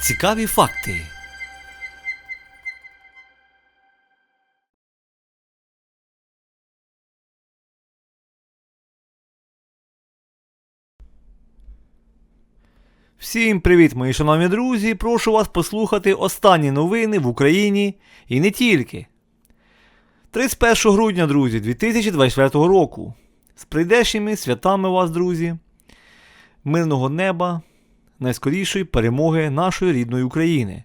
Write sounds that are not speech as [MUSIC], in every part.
Цікаві факти. Всім привіт, мої шановні друзі! Прошу вас послухати останні новини в Україні і не тільки. 31 грудня, друзі, 2024 року. З прийдешніми святами вас, друзі, мирного неба, найскорішої перемоги нашої рідної України,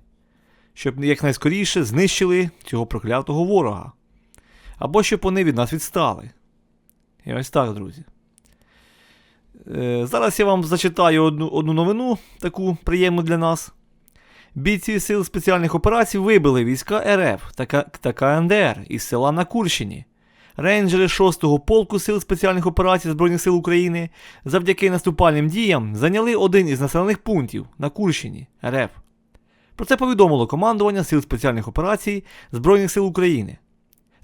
щоб якнайскоріше знищили цього проклятого ворога. Або щоб вони від нас відстали. І ось так, друзі. Е, Зараз я вам зачитаю одну, одну новину, таку приємну для нас. Бійці сил спеціальних операцій вибили війська РФ та, та КНДР із села на Курщині. Рейнджери 6-го полку сил спеціальних операцій Збройних сил України завдяки наступальним діям зайняли один із населених пунктів на Курщині РФ. Про це повідомило командування Сил спеціальних операцій Збройних сил України.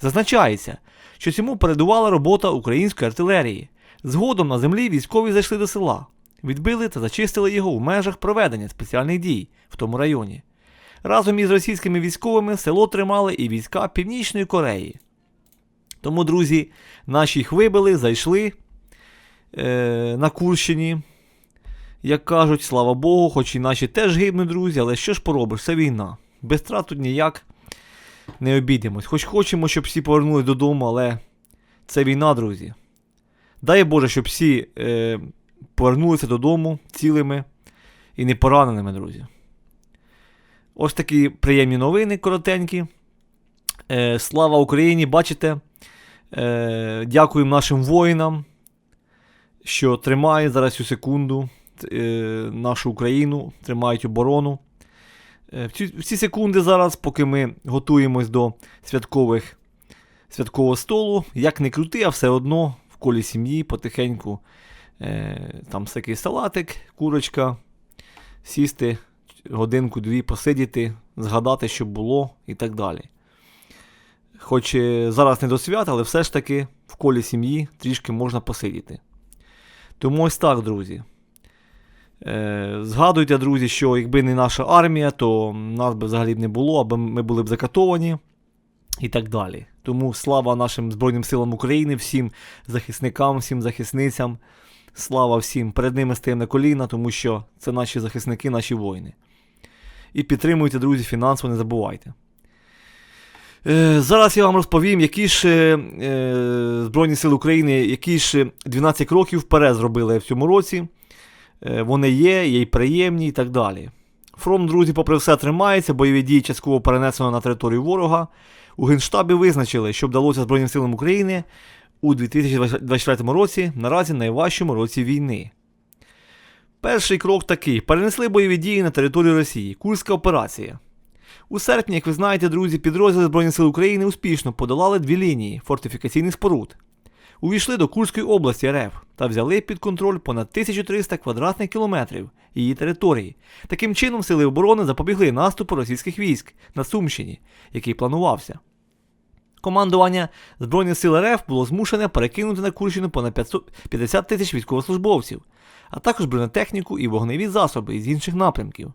Зазначається, що цьому передувала робота української артилерії. Згодом на землі військові зайшли до села, відбили та зачистили його в межах проведення спеціальних дій в тому районі. Разом із російськими військовими село тримали і війська Північної Кореї. Тому, друзі, наші їх вибили, зайшли е, на Курщині. Як кажуть, слава Богу, хоч і наші теж гибнуть, друзі, але що ж поробиш, це війна. Без втрат тут ніяк не обійдемось. Хоч хочемо, щоб всі повернулись додому, але це війна, друзі. Дай Боже, щоб всі е, повернулися додому цілими і не пораненими, друзі. Ось такі приємні новини коротенькі. Е, слава Україні! Бачите? Е, дякуємо нашим воїнам, що тримають зараз цю секунду е, нашу Україну, тримають оборону. Е, в, ці, в ці секунди зараз, поки ми готуємось до святкових, святкового столу, як не крути, а все одно в колі сім'ї потихеньку е, там всякий салатик, курочка, сісти годинку-дві, посидіти, згадати, що було і так далі. Хоч зараз не до свята, але все ж таки в колі сім'ї трішки можна посидіти. Тому ось так, друзі. Е, згадуйте, друзі, що якби не наша армія, то нас би взагалі не було, аби ми були б закатовані і так далі. Тому слава нашим Збройним силам України, всім захисникам, всім захисницям. Слава всім. Перед ними стаємо на коліна, тому що це наші захисники, наші воїни. І підтримуйте, друзі, фінансово, не забувайте. Е, зараз я вам розповім, які ж е, Збройні Сили України, які ж 12 кроків вперед зробили в цьому році. Е, вони є, є й приємні і так далі. Фронт, друзі, попри все тримається, бойові дії частково перенесено на територію ворога. У Генштабі визначили, що вдалося Збройним силам України у 2024 році, наразі найважчому році війни. Перший крок такий: перенесли бойові дії на територію Росії. Курська операція. У серпні, як ви знаєте, друзі, підрозділи Збройних сил України успішно подолали дві лінії фортифікаційних споруд. Увійшли до Курської області РФ та взяли під контроль понад 1300 квадратних кілометрів її території. Таким чином, сили оборони запобігли наступу російських військ на Сумщині, який планувався. Командування Збройних сил РФ було змушене перекинути на Курщину понад 500 50 тисяч військовослужбовців, а також бронетехніку і вогневі засоби із інших напрямків.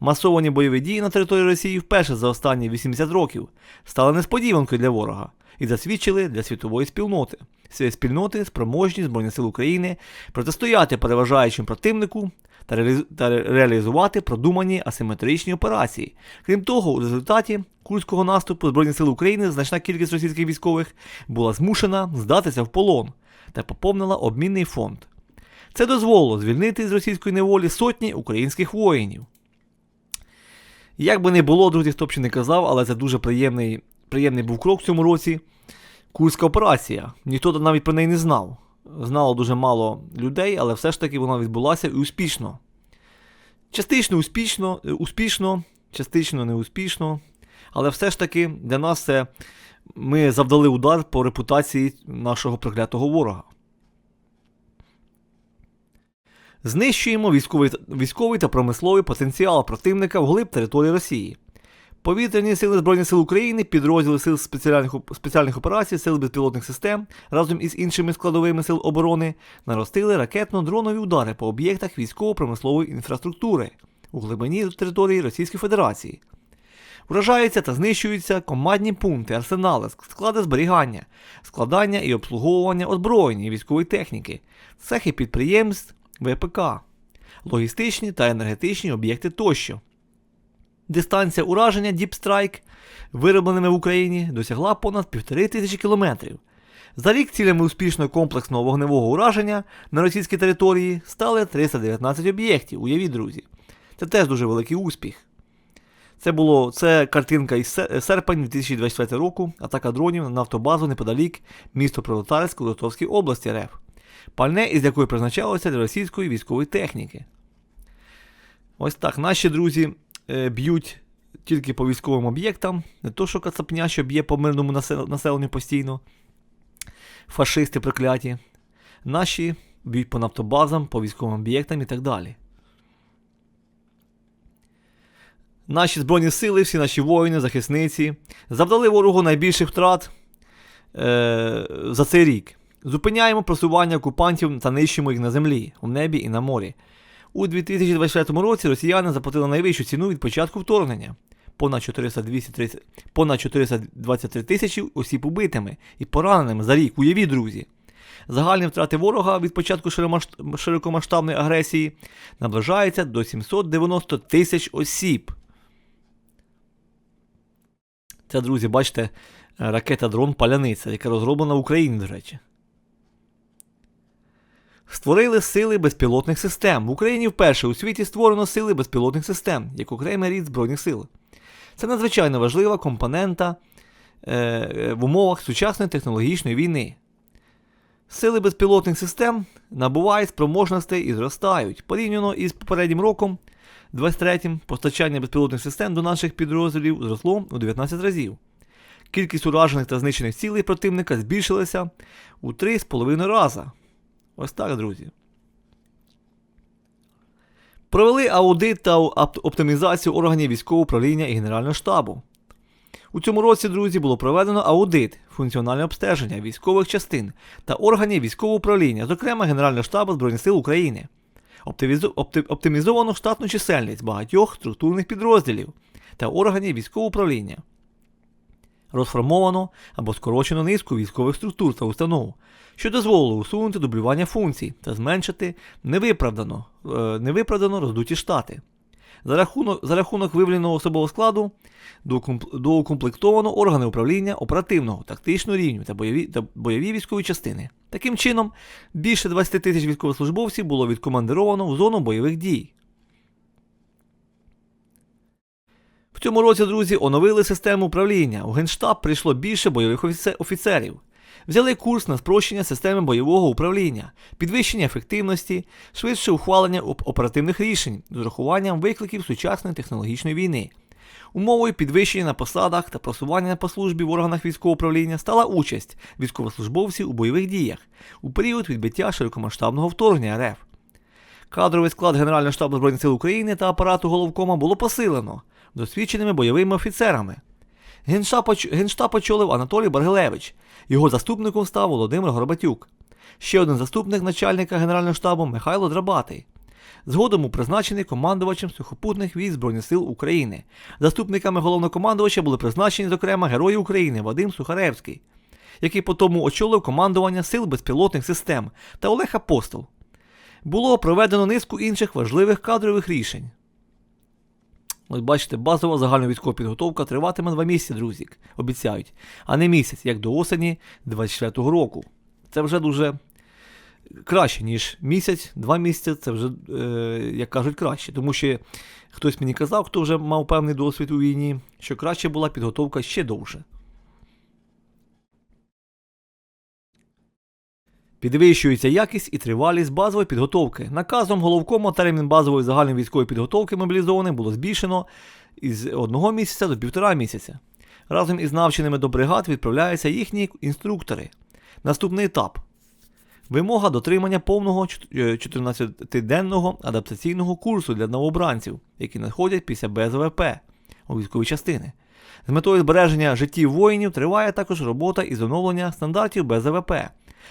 Масовані бойові дії на території Росії вперше за останні 80 років стали несподіванкою для ворога і засвідчили для світової спільноти. Цієї спільноти спроможність Збройних сил України протистояти переважаючому противнику та, реаліз... та реалізувати продумані асиметричні операції. Крім того, у результаті Курського наступу Збройних сил України значна кількість російських військових була змушена здатися в полон та поповнила обмінний фонд. Це дозволило звільнити з російської неволі сотні українських воїнів. Як би не було, друзі, хто б ще не казав, але це дуже приємний, приємний був крок в цьому році. Курська операція. Ніхто навіть про неї не знав. Знало дуже мало людей, але все ж таки вона відбулася і успішно. Частично успішно, е, успішно, частично неуспішно. Але все ж таки для нас це ми завдали удар по репутації нашого проклятого ворога. Знищуємо військовий, військовий та промисловий потенціал противника вглиб території Росії. Повітряні сили Збройних сил України, підрозділи сил спеціальних, спеціальних операцій, сил безпілотних систем разом із іншими складовими сил оборони наростили ракетно-дронові удари по об'єктах військово-промислової інфраструктури у глибині території Російської Федерації. Вражаються та знищуються командні пункти, арсенали, склади зберігання, складання і обслуговування озброєння і військової техніки, цехи підприємств, ВПК, логістичні та енергетичні об'єкти тощо. Дистанція ураження Strike, виробленими в Україні, досягла понад півтори тисячі кілометрів. За рік цілями успішного комплексного вогневого ураження на російській території стали 319 об'єктів. Уявіть, друзі. Це теж дуже великий успіх. Це було це картинка із серпень 2024 року, атака дронів на нафтобазу неподалік місто Пролетарськ у Ростовській області РФ. Пальне, із якої призначалося для російської військової техніки. Ось так, наші друзі е, б'ють тільки по військовим об'єктам, не то, що Кацапня, що б'є по мирному населенню постійно. Фашисти прокляті. Наші б'ють по нафтобазам, по військовим об'єктам і так далі. Наші Збройні сили, всі наші воїни, захисниці завдали ворогу найбільших втрат е, за цей рік. Зупиняємо просування окупантів та нищимо їх на землі, у небі і на морі. У 2024 році росіяни заплатили найвищу ціну від початку вторгнення. Понад 430, понад 423 тисячі осіб убитими і пораненими за рік. Уявіть, друзі. Загальні втрати ворога від початку широкомасштабної агресії наближаються до 790 тисяч осіб. Це, друзі, бачите, ракета дрон Паляниця, яка розроблена в Україні, до речі. Створили сили безпілотних систем. В Україні вперше у світі створено сили безпілотних систем, як окремий рід Збройних сил. Це надзвичайно важлива компонента е, в умовах сучасної технологічної війни. Сили безпілотних систем набувають спроможностей і зростають. Порівняно із попереднім роком, 23-м, постачання безпілотних систем до наших підрозділів зросло у 19 разів. Кількість уражених та знищених цілей противника збільшилася у 3,5 рази. Ось так, друзі. Провели аудит та оптимізацію органів військового управління і Генерального штабу. У цьому році, друзі, було проведено аудит, функціональне обстеження військових частин та органів військового управління, зокрема Генерального штабу Збройних сил України. Оптимізовано штатну чисельність багатьох структурних підрозділів та органів військового управління. Розформовано або скорочено низку військових структур та установ, що дозволило усунути дублювання функцій та зменшити невиправдано, е, невиправдано роздуті штати. За рахунок, за рахунок вивільненого особового складу доукомплектовано органи управління оперативного, тактичного рівню та бойові, та бойові військові частини. Таким чином, більше 20 тисяч військовослужбовців було відкомандировано в зону бойових дій. В цьому році, друзі, оновили систему управління. У Генштаб прийшло більше бойових офіцерів. Взяли курс на спрощення системи бойового управління, підвищення ефективності, швидше ухвалення оперативних рішень з урахуванням викликів сучасної технологічної війни. Умовою підвищення на посадах та просування по службі в органах військового управління стала участь військовослужбовців у бойових діях у період відбиття широкомасштабного вторгнення РФ. Кадровий склад Генерального штабу Збройних сил України та апарату головкома було посилено досвідченими бойовими офіцерами. Генштаб, очолив Анатолій Баргилевич, його заступником став Володимир Горбатюк. Ще один заступник начальника Генерального штабу Михайло Драбатий. Згодом був призначений командувачем сухопутних військ Збройних сил України. Заступниками головнокомандувача були призначені, зокрема, Герої України Вадим Сухаревський, який потім очолив командування Сил безпілотних систем та Олег Апостол. Було проведено низку інших важливих кадрових рішень. Ось бачите, базова загальновійськова підготовка триватиме два місяці, друзі, обіцяють, а не місяць, як до осені 24-го року. Це вже дуже краще, ніж місяць, два місяці, це вже, е, як кажуть, краще. Тому що хтось мені казав, хто вже мав певний досвід у війні, що краще була підготовка ще довше. Підвищується якість і тривалість базової підготовки. Наказом головкома термін базової загальної військової підготовки мобілізованих було збільшено із одного місяця до півтора місяця. Разом із навченими до бригад відправляються їхні інструктори. Наступний етап. Вимога дотримання повного е, 14-денного адаптаційного курсу для новобранців, які надходять після БЗВП у військові частини. З метою збереження життів воїнів триває також робота із оновлення стандартів БЗВП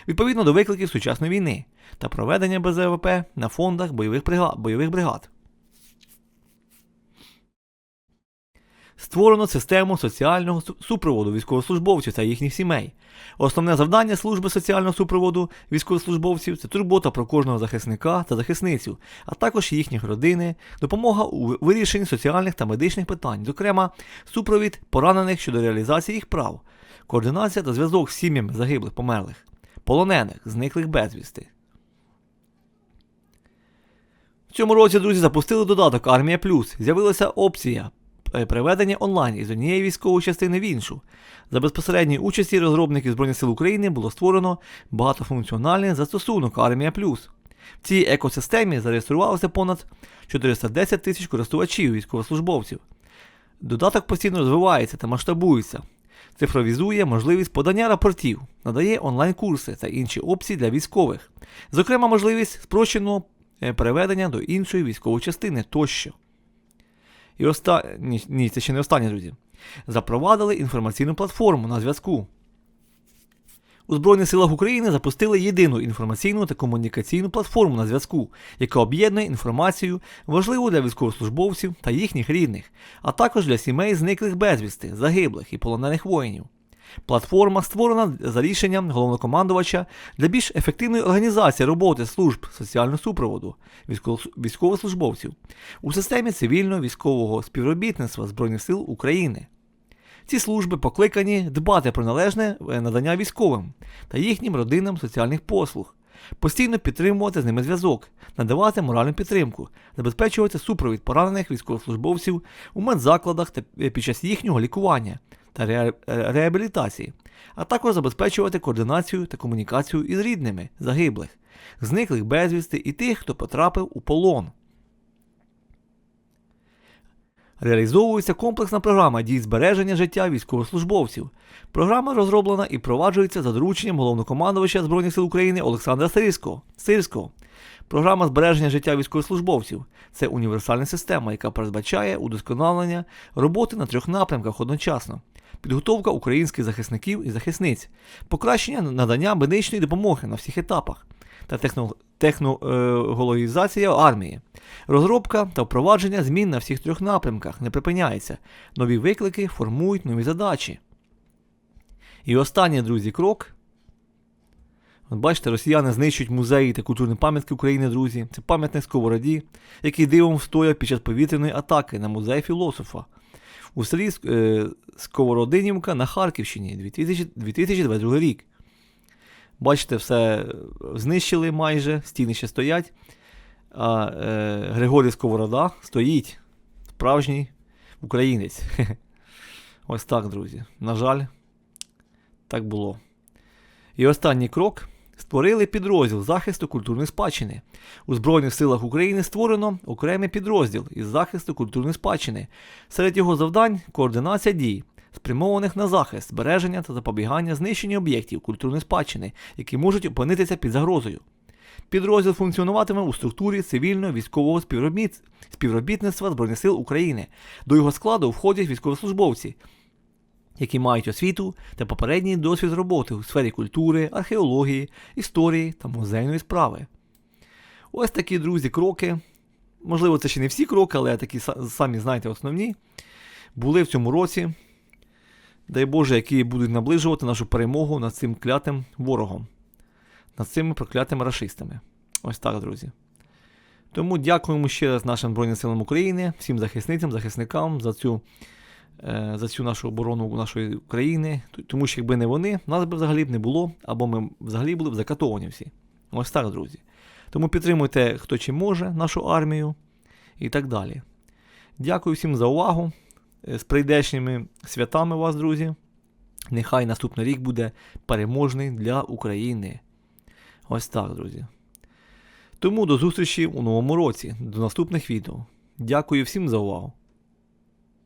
відповідно до викликів сучасної війни та проведення БЗВП на фондах бойових. Бойових бригад. Створено систему соціального супроводу військовослужбовців та їхніх сімей. Основне завдання служби соціального супроводу військовослужбовців це турбота про кожного захисника та захисницю, а також їхніх родини, допомога у вирішенні соціальних та медичних питань, зокрема, супровід поранених щодо реалізації їх прав, координація та зв'язок з сім'ями загиблих померлих, полонених, зниклих безвісти. В цьому році, друзі, запустили додаток Армія Плюс. З'явилася опція е, переведення онлайн із однієї військової частини в іншу. За безпосередньої участі розробників Збройних сил України було створено багатофункціональний застосунок Армія Плюс. В цій екосистемі зареєструвалося понад 410 тисяч користувачів військовослужбовців. Додаток постійно розвивається та масштабується, цифровізує можливість подання рапортів, надає онлайн-курси та інші опції для військових, зокрема, можливість спрощеного е, переведення до іншої військової частини тощо. І останні, ні, це ще не останні друзі. Запровадили інформаційну платформу на зв'язку. У Збройних силах України запустили єдину інформаційну та комунікаційну платформу на зв'язку, яка об'єднує інформацію, важливу для військовослужбовців та їхніх рідних, а також для сімей зниклих безвісти, загиблих і полонених воїнів. Платформа створена за рішенням головнокомандувача для більш ефективної організації роботи служб соціального супроводу військовослужбовців у системі цивільного військового співробітництва Збройних сил України. Ці служби покликані дбати про належне е, надання військовим та їхнім родинам соціальних послуг, постійно підтримувати з ними зв'язок, надавати моральну підтримку, забезпечувати супровід поранених військовослужбовців у медзакладах та е, під час їхнього лікування та е, реабілітації, а також забезпечувати координацію та комунікацію із рідними загиблих, зниклих безвісти і тих, хто потрапив у полон. Реалізовується комплексна програма дій збереження життя військовослужбовців. Програма розроблена і проваджується за дорученням головнокомандувача Збройних сил України Олександра Сирського. Сирського. Програма збереження життя військовослужбовців це універсальна система, яка передбачає удосконалення роботи на трьох напрямках одночасно. Підготовка українських захисників і захисниць, покращення надання медичної допомоги на всіх етапах та техно- технологізація армії. Розробка та впровадження змін на всіх трьох напрямках не припиняється. Нові виклики формують нові задачі. І останній, друзі, крок. От бачите, росіяни знищують музеї та культурні пам'ятки України, друзі. Це пам'ятник Сковороді, який дивом встояв під час повітряної атаки на музей філософа у селі е, Сковородинівка на Харківщині 2022 рік. Бачите, все знищили майже, стіни ще стоять. А е, Григорій Сковорода стоїть. Справжній українець. [LAUGHS] Ось так, друзі. На жаль, так було. І останній крок. Створили підрозділ захисту культурної спадщини. У Збройних силах України створено окремий підрозділ із захисту культурної спадщини. Серед його завдань координація дій, спрямованих на захист, збереження та запобігання знищенню об'єктів культурної спадщини, які можуть опинитися під загрозою. Підрозділ функціонуватиме у структурі цивільного військового співробітництва Збройних сил України. До його складу входять військовослужбовці, які мають освіту та попередній досвід роботи у сфері культури, археології, історії та музейної справи. Ось такі, друзі, кроки. Можливо, це ще не всі кроки, але такі самі знаєте основні. Були в цьому році. Дай Боже, які будуть наближувати нашу перемогу над цим клятим ворогом, над цими проклятими рашистами. Ось так, друзі. Тому дякуємо ще раз нашим Збройним силам України, всім захисницям, захисникам за цю, е, за цю нашу оборону нашої країни. Тому що якби не вони, нас би взагалі б не було, або ми взагалі були б закатовані всі. Ось так, друзі. Тому підтримуйте, хто чим може, нашу армію і так далі. Дякую всім за увагу. Е, З прийдешніми святами вас, друзі. Нехай наступний рік буде переможний для України. Ось так, друзі. Тому до зустрічі у новому році, до наступних відео. Дякую всім за увагу.